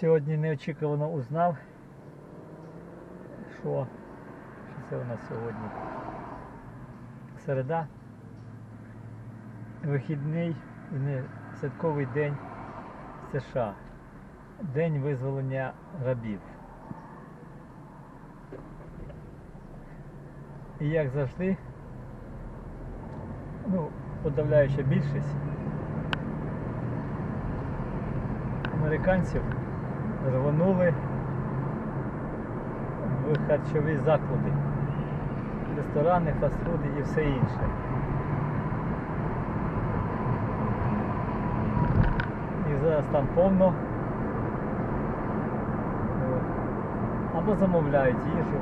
Сьогодні неочікувано узнав, що, що це у нас сьогодні. Середа. Вихідний не, святковий день США. День визволення рабів. І як завжди, ну, подавляюча більшість американців рвонули в харчові заклади, ресторани, фастфуди і все інше. І зараз там повно. Або замовляють їжу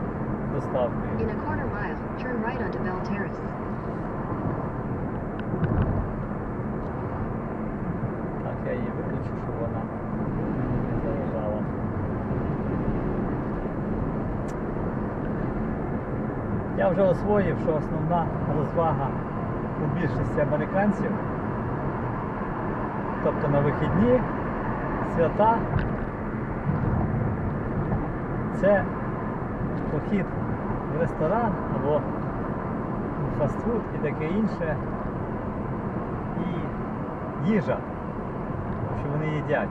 доставкою. Я вже освоїв, що основна розвага у більшості американців, тобто на вихідні, свята, це похід в ресторан або фастфуд і таке інше. І їжа, що вони їдять.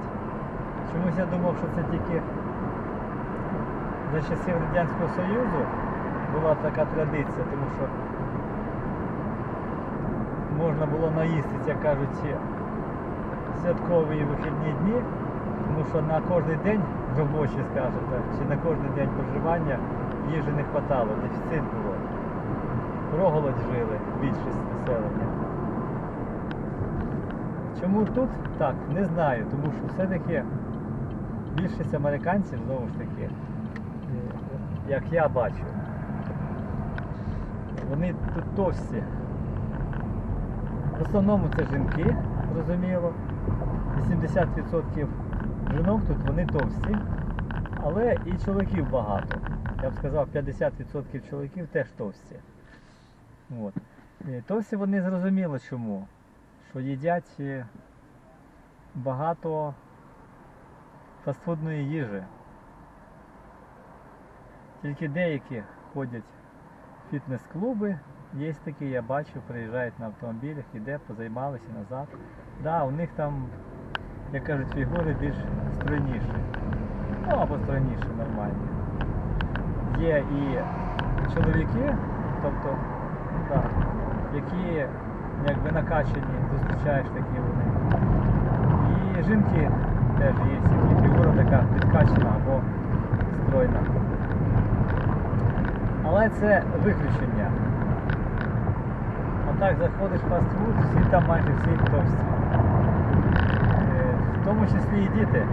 Чомусь я думав, що це тільки за часів Радянського Союзу була така традиція, тому що можна було наїстися, як кажуть, ці святкові вихідні дні, тому що на кожен день робочий, скажете, чи на кожен день проживання їжі не вистачало, дефіцит було. Проголодь жили більшість населення. Чому тут так, не знаю, тому що все-таки більшість американців, знову ж таки, е, як я бачу, вони тут товсті. В основному це жінки, зрозуміло. 80% жінок тут вони товсті, але і чоловіків багато. Я б сказав, 50% чоловіків теж товсті. От. Товсті вони зрозуміло чому. Що їдять е, багато фастфудної їжі. Тільки деякі ходять фітнес-клуби, є такі, я бачу, приїжджають на автомобілях, іде, позаймалися назад. Да, у них там, як кажуть, фігури більш стройніші. Ну або стройніші, нормальні. Є і чоловіки, тобто, да, які якби накачані, зустрічаєш такі вони. І жінки теж є, які фігура така підкачана або стройна. Але це виключення. А так заходиш в фастфуд, всі там майже всі товсті. Е, В тому числі і діти.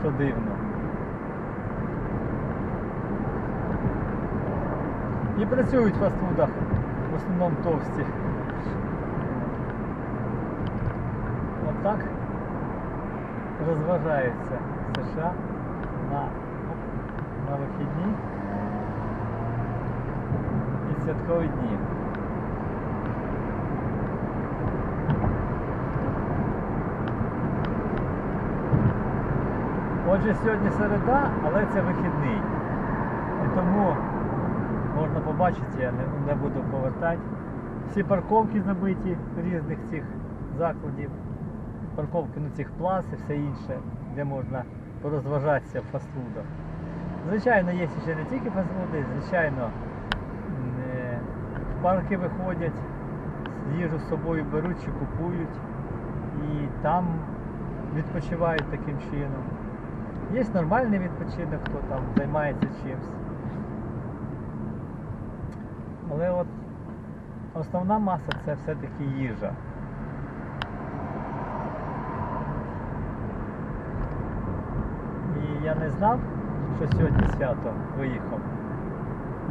Що дивно. І працюють в фастфудах, в основному товсті. От так розважаються США на, на вихідні і святкові дні. Отже, сьогодні середа, але це вихідний. І тому можна побачити, я не, не буду повертати. Всі парковки забиті різних цих закладів. Парковки ну, цих плас і все інше, де можна порозважатися в фастфудах. Звичайно, є ще не тільки фастфуди, звичайно, е, в парки виходять, їжу з собою беруть чи купують і там відпочивають таким чином. Є нормальний відпочинок, хто там займається чимось. Але от основна маса це все-таки їжа. І я не знав, що сьогодні свято виїхав.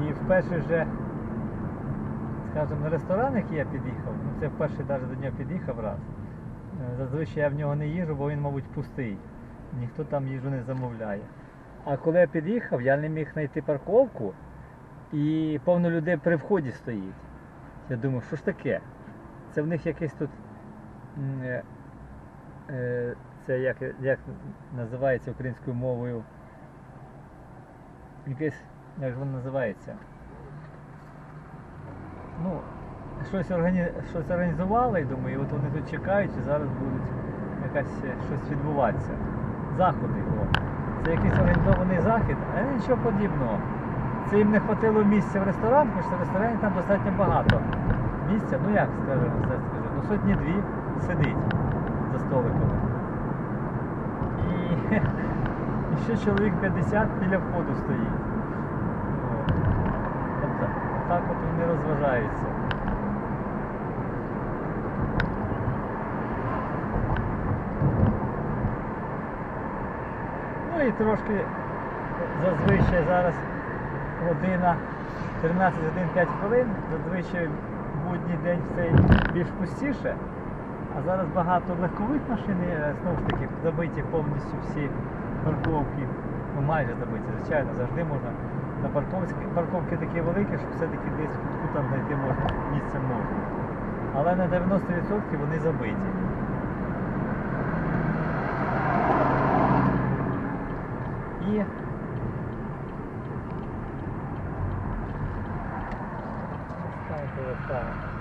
І вперше вже, скажімо, на ресторан, який я під'їхав, ну це вперше навіть до нього під'їхав раз. Е, Зазвичай я в нього не їжу, бо він, мабуть, пустий. Ніхто там їжу не замовляє. А коли я під'їхав, я не міг знайти парковку і повно людей при вході стоїть. Я думаю, що ж таке? Це в них якесь тут е, е, це як, як називається українською мовою. Якесь, як воно називається? Ну, щось, органі... щось організували, і думаю, от вони тут чекають і зараз будуть якась е, щось відбуватися. Заходи. О. Це якийсь організований захід, а нічого подібного. Це їм не хватило місця в ресторан, тому що в ресторані там достатньо багато місця. Ну як скажемо, все скажу, ну сотні дві сидить за і ще чоловік 50 біля входу стоїть. О. От так, от вони розважаються. Ну і трошки зазвичай зараз година 13 годин 5 хвилин, зазвичай в будній день все більш пустіше. А зараз багато легкових машин, знову ж таки, забиті повністю всі парковки. Ну майже забиті, звичайно, завжди можна. На парковці парковки такі великі, що все-таки десь кутку там знайти можна, місце можна. Але на 90% вони забиті. І Ставити застави.